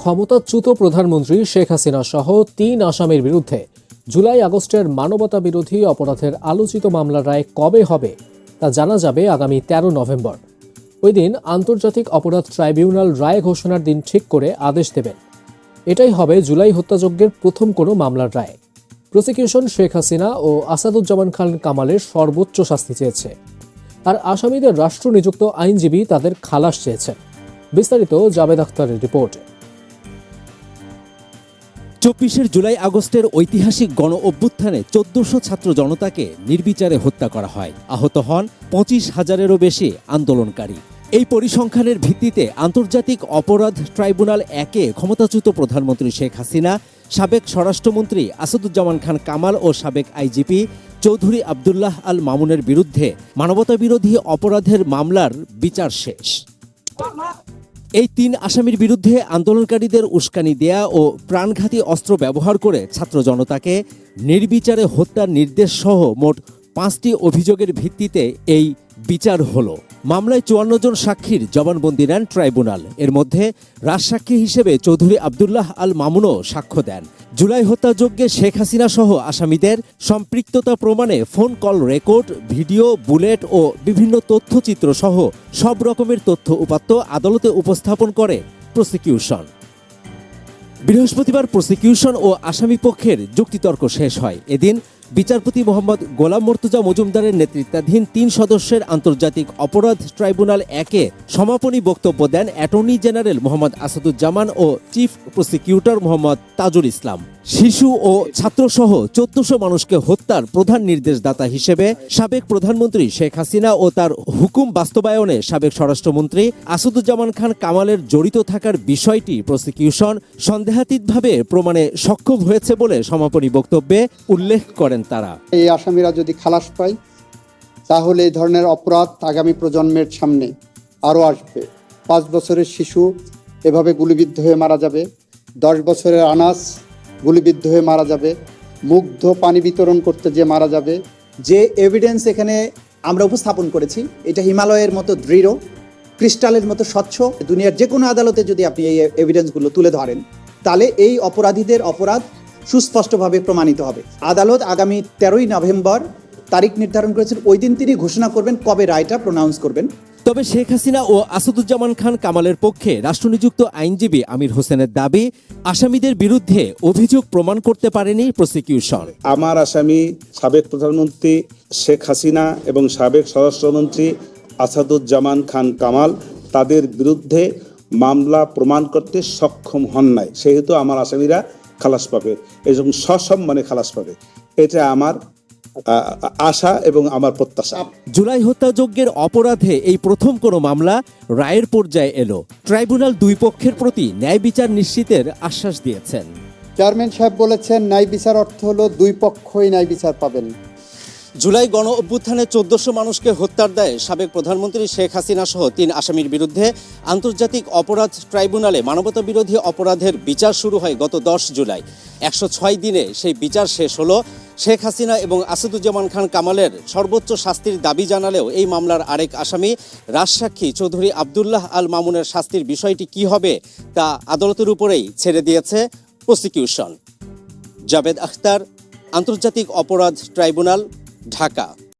ক্ষমতাচ্যুত প্রধানমন্ত্রী শেখ হাসিনা সহ তিন আসামির বিরুদ্ধে জুলাই আগস্টের মানবতা বিরোধী অপরাধের আলোচিত মামলার রায় কবে হবে তা জানা যাবে আগামী তেরো নভেম্বর। ওই দিন আন্তর্জাতিক অপরাধ ট্রাইব্যুনাল রায় ঘোষণার দিন ঠিক করে আদেশ দেবেন। এটাই হবে জুলাই হত্যাযজ্ঞের প্রথম কোনো মামলার রায়। প্রসিকিউশন শেখ হাসিনা ও আসাদুজ্জামান খান কামালের সর্বোচ্চ শাস্তি চেয়েছে। আর আসামিদের রাষ্ট্র নিযুক্ত আইনজীবী তাদের খালাস চেয়েছেন। বিস্তারিত জাবেদ আখতারের রিপোর্টে। চব্বিশের জুলাই আগস্টের ঐতিহাসিক গণ অভ্যুত্থানে চোদ্দশো ছাত্র জনতাকে নির্বিচারে হত্যা করা হয়। আহত হন পঁচিশ হাজারেরও বেশি আন্দোলনকারী। এই পরিসংখ্যানের ভিত্তিতে আন্তর্জাতিক অপরাধ ট্রাইব্যুনাল একে ক্ষমতাচ্যুত প্রধানমন্ত্রী শেখ হাসিনা, সাবেক স্বরাষ্ট্রমন্ত্রী আসাদুজ্জামান খান কামাল ও সাবেক আইজিপি চৌধুরী আবদুল্লাহ আল মামুনের বিরুদ্ধে মানবতাবিরোধী অপরাধের মামলার বিচার শেষ। এই তিন আসামির বিরুদ্ধে আন্দোলনকারীদের উস্কানি দেয়া ও প্রাণঘাতী অস্ত্র ব্যবহার করে ছাত্র জনতাকে নির্বিচারে হত্যার নির্দেশ সহ মোট পাঁচটি অভিযোগের ভিত্তিতে এই বিচার হলো। মামলায় চুয়ান্ন জন সাক্ষীর জবানবন্দি নেন ট্রাইব্যুনাল। এর মধ্যে রাজসাক্ষী হিসেবে চৌধুরী আবদুল্লাহ আল মামুনও সাক্ষ্য দেন। জুলাই হত্যাযজ্ঞে শেখ হাসিনা সহ আসামিদের সম্পৃক্ততা প্রমাণে phone call record, video, bullet ও বিভিন্ন তথ্যচিত্র সহ সব রকমের তথ্য উপাত্ত আদালতে উপস্থাপন করে প্রসিকিউশন। বৃহস্পতিবার প্রসিকিউশন ও আসামি পক্ষের যুক্তিতর্ক শেষ হয়। এদিন বিচারপতি মোহাম্মদ গোলাম মর্তুজা মজুমদারের নেতৃত্বাধীন তিন সদস্যের আন্তর্জাতিক অপরাধ ট্রাইব্যুনাল একে সমাপনী বক্তব্য দেন অ্যাটর্নি জেনারেল মোহাম্মদ আসাদুজ্জামান ও চিফ প্রসিকিউটর মোহাম্মদ তাজুল ইসলাম। শিশু ও ছাত্রসহ চোদ্দশো মানুষকে হত্যার প্রধান নির্দেশদাতা হিসেবে সাবেক প্রধানমন্ত্রী শেখ হাসিনা ও তার হুকুম বাস্তবায়নে সাবেক স্বরাষ্ট্রমন্ত্রী আসাদুজ্জামান খান কামালের জড়িত থাকার বিষয়টি প্রসিকিউশন সন্দেহাতীতভাবে প্রমাণে সক্ষম হয়েছে বলে সমাপনী বক্তব্যে উল্লেখ করেন তারা। এই আসামিরা যদি খালাস পায়, তাহলে এই ধরনের অপরাধ আগামী প্রজন্মের সামনে আরও আসবে। পাঁচ বছরের শিশু এভাবে গুলিবিদ্ধ হয়ে মারা যাবে, দশ বছরের আনাস গুলিবিদ্ধ হয়ে মারা যাবে। মুগ্ধ পানি বিতরণ করতে যে মারা যাবে। যে এভিডেন্স এখানে আমরা উপস্থাপন করেছি, এটা হিমালয়ের মতো দৃঢ়, ক্রিস্টালের মতো স্বচ্ছ, দুনিয়ার যে কোনো আদালতে যদি আপনি এই এভিডেন্সগুলো তুলে ধরেন, তাহলে এই অপরাধীদের অপরাধ সুস্পষ্টভাবে প্রমাণিত হবে। আদালত আগামী তেরোই নভেম্বর তারিখ নির্ধারণ করেছেন, ওই দিন তিনি ঘোষণা করবেন কবে রায়টা প্রোনাউন্স করবেন। তবে শেখ হাসিনা ও আসাদুজ্জামান খান কামালের পক্ষে রাষ্ট্রনিযুক্ত আইনজীবী আমির হোসেনের দাবি, আসামিদের বিরুদ্ধে অভিযোগ প্রমাণ করতে পারেনি প্রসিকিউশন। আমার আসামি সাবেক প্রধানমন্ত্রী শেখ হাসিনা এবং সাবেক স্বরাষ্ট্রমন্ত্রী আসাদুজ্জামান খান কামাল তাদের বিরুদ্ধে মামলা প্রমাণ করতে সক্ষম হন নাই। সেহেতু আমার আসামিরা খালাস পাবে এবং সসম্মানে খালাস পাবে। এটা আমার আশা এবং আমার প্রত্যাশা। জুলাই হত্যাযজ্ঞের অপরাধে এই প্রথম কোনো মামলা রায়ের পর্যায়ে এলো। ট্রাইব্যুনাল দুই পক্ষের প্রতি ন্যায় বিচার নিশ্চিতের আশ্বাস দিয়েছেন। চেয়ারম্যান সাহেব বলেছেন ন্যায় বিচার অর্থ হলো দুই পক্ষই ন্যায় বিচার পাবেন। জুলাই গণ অভ্যুত্থানে চোদ্দশো মানুষকে হত্যার দায়ে সাবেক প্রধানমন্ত্রী শেখ হাসিনা সহ তিন আসামির বিরুদ্ধে আন্তর্জাতিক অপরাধ ট্রাইব্যুনালে মানবতা বিরোধী অপরাধের বিচার শুরু হয় গত দশ জুলাই। একশো ছয় দিনে সেই বিচার শেষ হলো। শেখ হাসিনা এবং আসাদুজ্জামান খান কামালের সর্বোচ্চ শাস্তির দাবি জানালেও এই মামলার আরেক আসামি রাজসাক্ষী চৌধুরী আবদুল্লাহ আল মামুনের শাস্তির বিষয়টি কি হবে তা আদালতের উপরেই ছেড়ে দিয়েছে প্রসিকিউশন। জাবেদ আখতার, আন্তর্জাতিক অপরাধ ট্রাইব্যুনাল, ঢাকা।